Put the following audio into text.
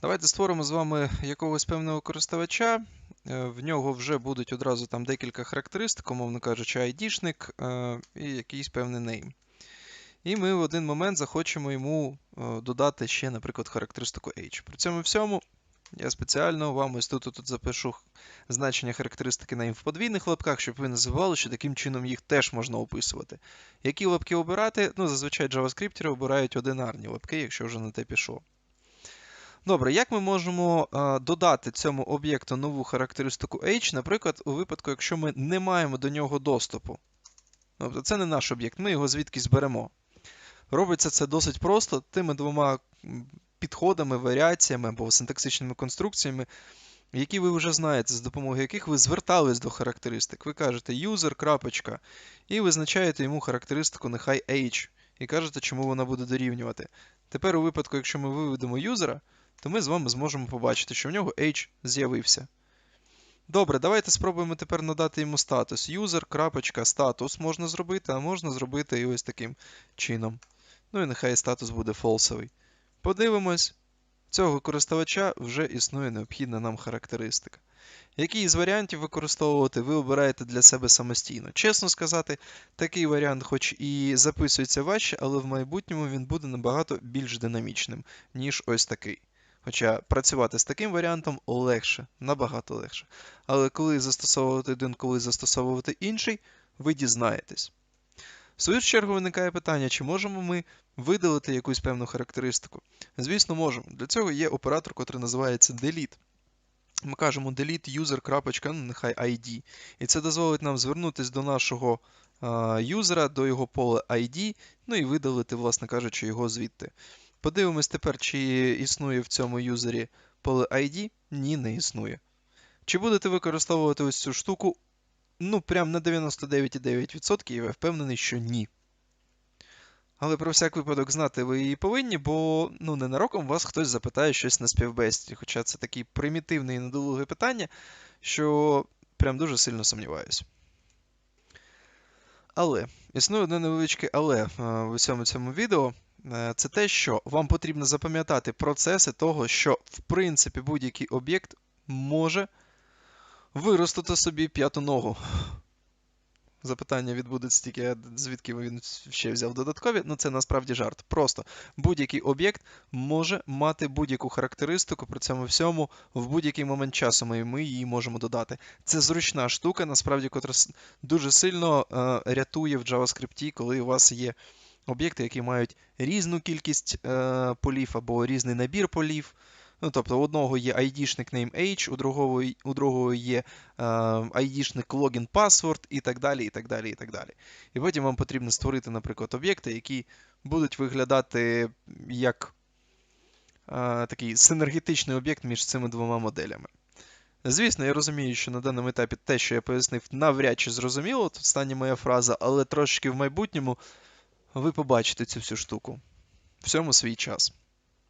Давайте створимо з вами якогось певного користувача. Е, В нього вже будуть одразу там декілька характеристик, умовно кажучи, ID-шник е, і якийсь певний name. І ми в один момент захочемо йому е, додати ще, наприклад, характеристику H. При цьому всьому я спеціально вам ось тут, тут запишу значення характеристики name в подвійних лапках, щоб ви не забували, що таким чином їх теж можна описувати. Які лапки обирати? Ну, зазвичай JavaScript обирають одинарні лапки, якщо вже на те пішло. Добре, як ми можемо а, додати цьому об'єкту нову характеристику H, наприклад, у випадку, якщо ми не маємо до нього доступу? Тобто це не наш об'єкт, ми його звідкись беремо. Робиться це досить просто тими двома підходами, варіаціями або синтаксичними конструкціями, які ви вже знаєте, з допомогою яких ви звертались до характеристик. Ви кажете user, крапочка, і визначаєте йому характеристику нехай H, і кажете, чому вона буде дорівнювати. Тепер у випадку, якщо ми виведемо юзера, то ми з вами зможемо побачити, що в нього H з'явився. Добре, давайте спробуємо тепер надати йому статус. User.status можна зробити, а можна зробити і ось таким чином. Ну і нехай статус буде фолсовий. Подивимось, цього користувача вже існує необхідна нам характеристика. Який із варіантів використовувати, ви обираєте для себе самостійно. Чесно сказати, такий варіант, хоч і записується важче, але в майбутньому він буде набагато більш динамічним, ніж ось такий. Хоча працювати з таким варіантом легше, набагато легше. Але коли застосовувати один, коли застосовувати інший, ви дізнаєтесь. В свою чергу виникає питання, чи можемо ми видалити якусь певну характеристику. Звісно, можемо. Для цього є оператор, який називається delete. Ми кажемо delete user, ну, нехай ID. І це дозволить нам звернутися до нашого юзера, до його поля ID, ну і видалити, власне кажучи, його звідти. Подивимось тепер, чи існує в цьому юзері поле ID. Ні, не існує. Чи будете використовувати ось цю штуку? Ну, прям на 99,9% я впевнений, що ні. Але про всяк випадок знати ви її повинні, бо ну, ненароком вас хтось запитає щось на співбесіді. Хоча це таке примітивне і недолуге питання, що прям дуже сильно сумніваюсь. Але існує одне невеличке але е, в усьому цьому відео. Е, Це те, що вам потрібно запам'ятати процеси того, що в принципі будь-який об'єкт може виростити собі п'яту ногу. Запитання відбудеться тільки, звідки він ще взяв додаткові. Ну це насправді жарт. Просто будь-який об'єкт може мати будь-яку характеристику при цьому всьому в будь-який момент часу ми, ми її можемо додати. Це зручна штука, насправді, котра дуже сильно е, рятує в JavaScript, коли у вас є об'єкти, які мають різну кількість е, полів або різний набір полів. Ну, тобто, у одного є ID-шник name H, у другого, у другого є е, ID-шник login password і так далі, і так далі, і так далі. І потім вам потрібно створити, наприклад, об'єкти, які будуть виглядати як е, такий синергетичний об'єкт між цими двома моделями. Звісно, я розумію, що на даному етапі те, що я пояснив, навряд чи зрозуміло, тут остання моя фраза, але трошки в майбутньому ви побачите цю всю штуку. Всьому свій час.